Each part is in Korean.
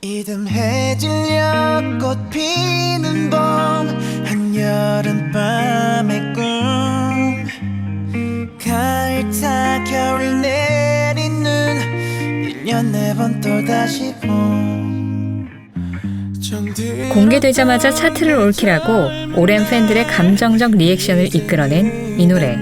이듬해질려 꽃 피는 봄 한여름밤의 꿈. 가을 타 겨울 내리는 1년 네 번 또다시 봄. 공개되자마자 차트를 올킬하고 오랜 팬들의 감정적 리액션을 이끌어낸 이 노래.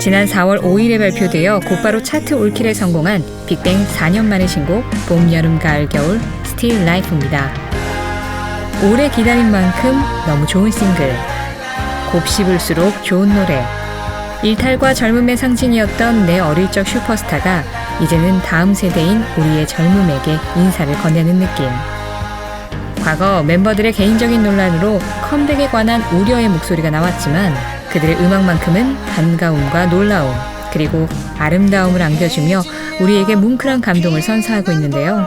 지난 4월 5일에 발표되어 곧바로 차트 올킬에 성공한 빅뱅 4년 만의 신곡 봄, 여름, 가을, 겨울 Still Life입니다. 오래 기다린 만큼 너무 좋은 싱글. 곱씹을수록 좋은 노래. 일탈과 젊음의 상징이었던 내 어릴 적 슈퍼스타가 이제는 다음 세대인 우리의 젊음에게 인사를 건네는 느낌. 과거 멤버들의 개인적인 논란으로 컴백에 관한 우려의 목소리가 나왔지만 그들의 음악만큼은 반가움과 놀라움 그리고 아름다움을 안겨주며 우리에게 뭉클한 감동을 선사하고 있는데요.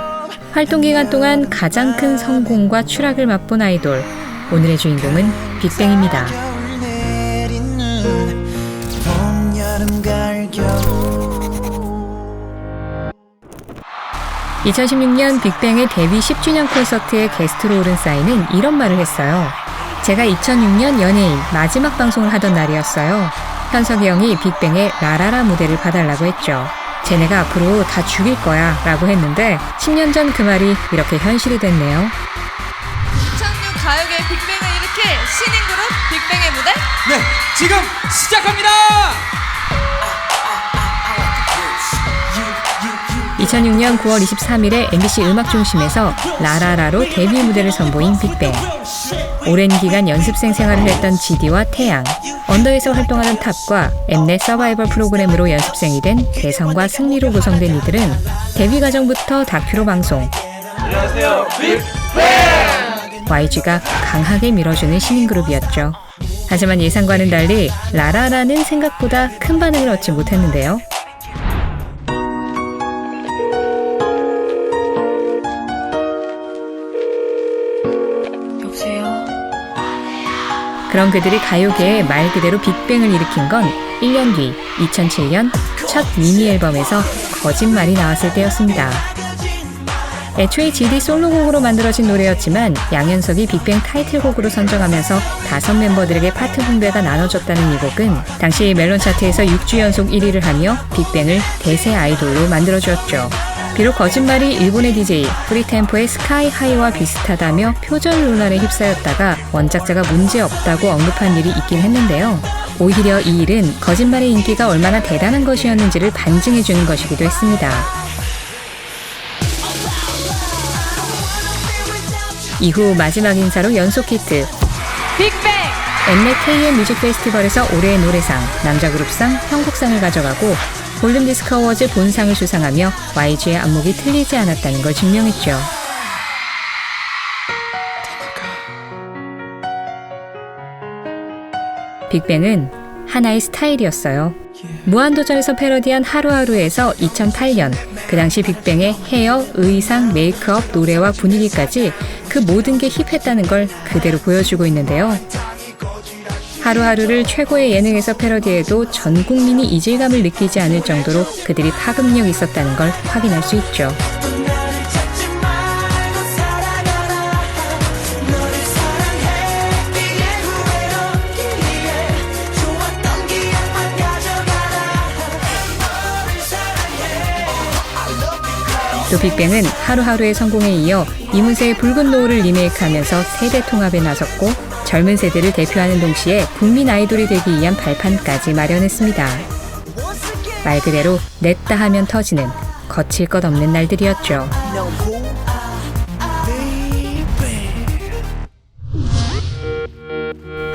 활동 기간 동안 가장 큰 성공과 추락을 맛본 아이돌 오늘의 주인공은 빅뱅입니다. 겨울 내리는 봄 여름 가을 겨울 2016년 빅뱅의 데뷔 10주년 콘서트에 게스트로 오른 싸이는 이런 말을 했어요. 제가 2006년 연예인 마지막 방송을 하던 날이었어요. 현석이 형이 빅뱅의 라라라 무대를 봐달라고 했죠. 쟤네가 앞으로 다 죽일 거야 라고 했는데 10년 전 그 말이 이렇게 현실이 됐네요. 2006 가요계 빅뱅을 일으킬 신인 그룹 빅뱅의 무대 네, 지금 시작합니다. 2006년 9월 23일에 MBC 음악중심에서 라라라로 데뷔 무대를 선보인 빅뱅. 오랜 기간 연습생 생활을 했던 GD와 태양, 언더에서 활동하는 탑과 엠넷 서바이벌 프로그램으로 연습생이 된 대성과 승리로 구성된 이들은 데뷔 과정부터 다큐로 방송. YG가 강하게 밀어주는 신인 그룹이었죠. 하지만 예상과는 달리 라라라는 생각보다 큰 반응을 얻지 못했는데요. 그런 그들이 가요계에 말 그대로 빅뱅을 일으킨 건 1년 뒤 2007년 첫 미니 앨범에서 거짓말이 나왔을 때였습니다. 애초에 GD 솔로곡으로 만들어진 노래였지만 양현석이 빅뱅 타이틀곡으로 선정하면서 다섯 멤버들에게 파트 분배가 나눠졌다는 이 곡은 당시 멜론 차트에서 6주 연속 1위를 하며 빅뱅을 대세 아이돌로 만들어주었죠. 비록 거짓말이 일본의 DJ 프리템포의 스카이 하이와 비슷하다며 표절 논란에 휩싸였다가 원작자가 문제없다고 언급한 일이 있긴 했는데요. 오히려 이 일은 거짓말의 인기가 얼마나 대단한 것이었는지를 반증해주는 것이기도 했습니다. 이후 마지막 인사로 연속 히트 빅뱅 엠넷 KM 뮤직 페스티벌에서 올해의 노래상, 남자 그룹상, 형국상을 가져가고 골든 디스크 어워즈 본상을 수상하며 YG의 안목이 틀리지 않았다는 걸 증명했죠. 빅뱅은 하나의 스타일이었어요. 무한도전에서 패러디한 하루하루에서 2008년 그 당시 빅뱅의 헤어, 의상, 메이크업, 노래와 분위기까지 그 모든 게 힙했다는 걸 그대로 보여주고 있는데요. 하루하루를 최고의 예능에서 패러디해도 전 국민이 이질감을 느끼지 않을 정도로 그들이 파급력 있었다는 걸 확인할 수 있죠. 또 빅뱅은 하루하루의 성공에 이어 이문세의 붉은 노을을 리메이크하면서 세대 통합에 나섰고 젊은 세대를 대표하는 동시에 국민 아이돌이 되기 위한 발판까지 마련했습니다. 말 그대로 냈다 하면 터지는 거칠 것 없는 날들이었죠.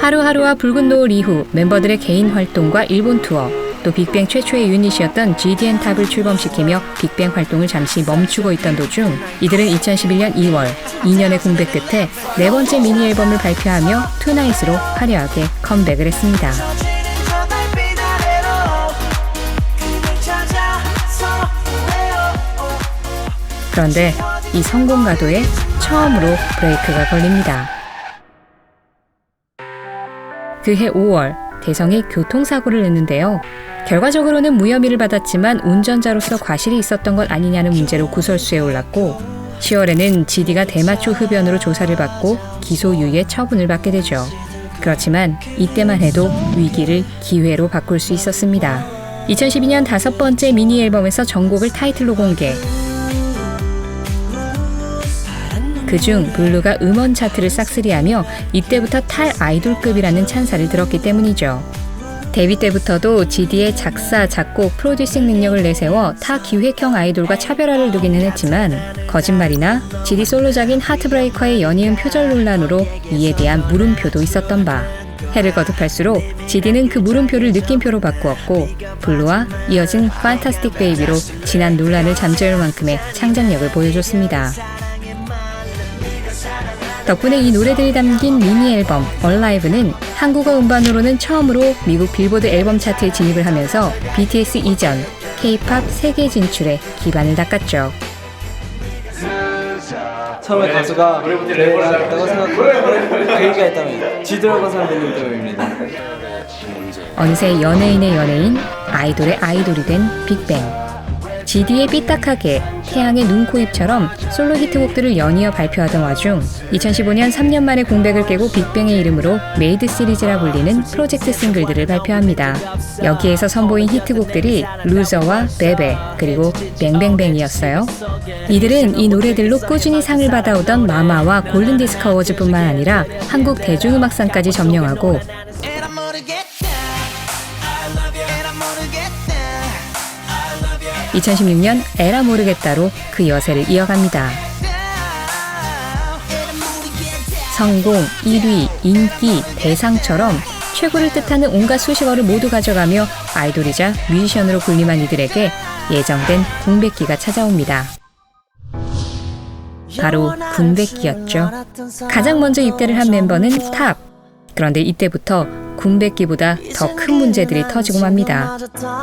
하루하루와 붉은 노을 이후 멤버들의 개인 활동과 일본 투어, 또 빅뱅 최초의 유닛이었던 GDN 탑을 출범시키며 빅뱅 활동을 잠시 멈추고 있던 도중 이들은 2011년 2월 2년의 공백 끝에 네 번째 미니 앨범을 발표하며 투나잇으로 화려하게 컴백을 했습니다. 그런데 이 성공 가도에 처음으로 브레이크가 걸립니다. 그해 5월 대성이 교통사고를 냈는데요. 결과적으로는 무혐의를 받았지만 운전자로서 과실이 있었던 것 아니냐는 문제로 구설수에 올랐고 10월에는 GD가 대마초 흡연으로 조사를 받고 기소유예 처분을 받게 되죠. 그렇지만 이때만 해도 위기를 기회로 바꿀 수 있었습니다. 2012년 다섯 번째 미니 앨범에서 전곡을 타이틀로 공개. 그중 블루가 음원 차트를 싹쓸이하며 이때부터 탈 아이돌급이라는 찬사를 들었기 때문이죠. 데뷔 때부터도 GD의 작사, 작곡, 프로듀싱 능력을 내세워 타 기획형 아이돌과 차별화를 두기는 했지만 거짓말이나 GD 솔로작인 하트브레이커의 연이은 표절 논란으로 이에 대한 물음표도 있었던 바 해를 거듭할수록 GD는 그 물음표를 느낌표로 바꾸었고 블루와 이어진 판타스틱 베이비로 지난 논란을 잠재울 만큼의 창작력을 보여줬습니다. 덕분에 이 노래들이 담긴 미니 앨범 Alive는 한국어 음반으로는 처음으로 미국 빌보드 앨범 차트에 진입을 하면서 BTS 이전 K-팝 세계 진출에 기반을 닦았죠. 처음에 가수가 내가 했다고 생각하고 그 얘기가 있다면 지드래곤 선배님 때문입니다. 어느새 연예인의 연예인, 아이돌의 아이돌이 된 빅뱅. GD의 삐딱하게, 태양의 눈, 코, 입처럼 솔로 히트곡들을 연이어 발표하던 와중 2015년 3년 만에 공백을 깨고 빅뱅의 이름으로 메이드 시리즈라 불리는 프로젝트 싱글들을 발표합니다. 여기에서 선보인 히트곡들이 루저와 베베 그리고 뱅뱅뱅이었어요. 이들은 이 노래들로 꾸준히 상을 받아오던 마마와 골든디스크 어워즈뿐만 아니라 한국 대중음악상까지 점령하고 2016년 에라 모르겠다로 그 여세를 이어갑니다. 성공, 1위, 인기, 대상처럼 최고를 뜻하는 온갖 수식어를 모두 가져가며 아이돌이자 뮤지션으로 군림한 이들에게 예정된 공백기가 찾아옵니다. 바로 군백기였죠. 가장 먼저 입대를 한 멤버는 탑. 그런데 이때부터 군백기보다 더 큰 문제들이 터지고 맙니다.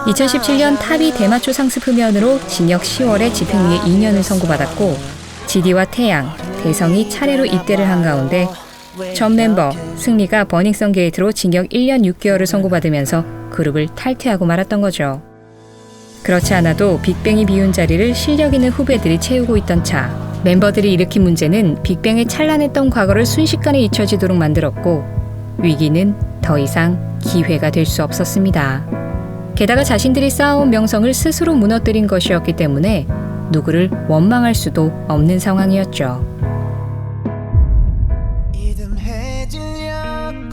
2017년 탑이 대마초 상습 흡연으로 징역 10월에 집행유예 2년을 선고받았고 GD와 태양, 대성이 차례로 입대를 한 가운데 전 멤버 승리가 버닝썬 게이트로 징역 1년 6개월을 선고받으면서 그룹을 탈퇴하고 말았던 거죠. 그렇지 않아도 빅뱅이 비운 자리를 실력 있는 후배들이 채우고 있던 차. 멤버들이 일으킨 문제는 빅뱅의 찬란했던 과거를 순식간에 잊혀지도록 만들었고 위기는 더 이상 기회가 될 수 없었습니다. 게다가 자신들이 쌓아온 명성을 스스로 무너뜨린 것이었기 때문에 누구를 원망할 수도 없는 상황이었죠.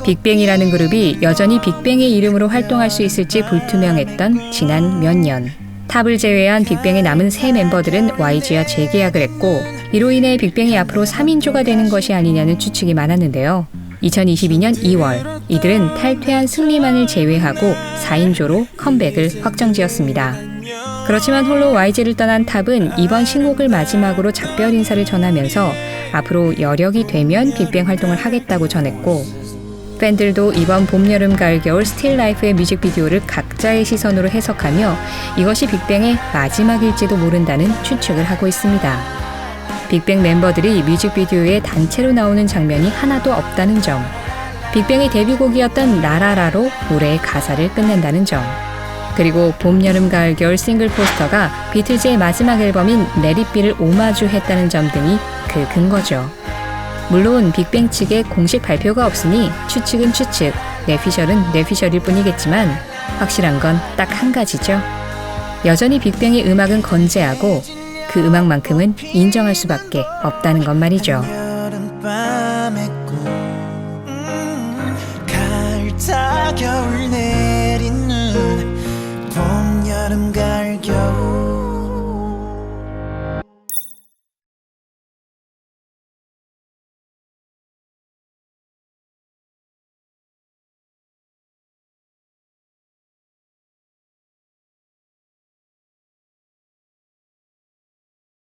빅뱅이라는 그룹이 여전히 빅뱅의 이름으로 활동할 수 있을지 불투명했던 지난 몇 년. 탑을 제외한 빅뱅의 남은 세 멤버들은 YG와 재계약을 했고 이로 인해 빅뱅이 앞으로 3인조가 되는 것이 아니냐는 추측이 많았는데요. 2022년 2월 이들은 탈퇴한 승리만을 제외하고 4인조로 컴백을 확정지었습니다. 그렇지만 홀로 YG를 떠난 탑은 이번 신곡을 마지막으로 작별 인사를 전하면서 앞으로 여력이 되면 빅뱅 활동을 하겠다고 전했고 팬들도 이번 봄, 여름, 가을, 겨울 스틸 라이프의 뮤직비디오를 각자의 시선으로 해석하며 이것이 빅뱅의 마지막일지도 모른다는 추측을 하고 있습니다. 빅뱅 멤버들이 뮤직비디오에 단체로 나오는 장면이 하나도 없다는 점. 빅뱅의 데뷔곡이었던 라라라로 올해의 가사를 끝낸다는 점. 그리고 봄, 여름, 가을, 겨울 싱글 포스터가 비틀즈의 마지막 앨범인 레릿비를 오마주했다는 점 등이 그 근거죠. 물론 빅뱅 측의 공식 발표가 없으니 추측은 추측, 뇌피셜은 뇌피셜일 뿐이겠지만 확실한 건 딱 한 가지죠. 여전히 빅뱅의 음악은 건재하고 그 음악만큼은 인정할 수밖에 없다는 것 말이죠. 봄, 여름, 가을, 겨울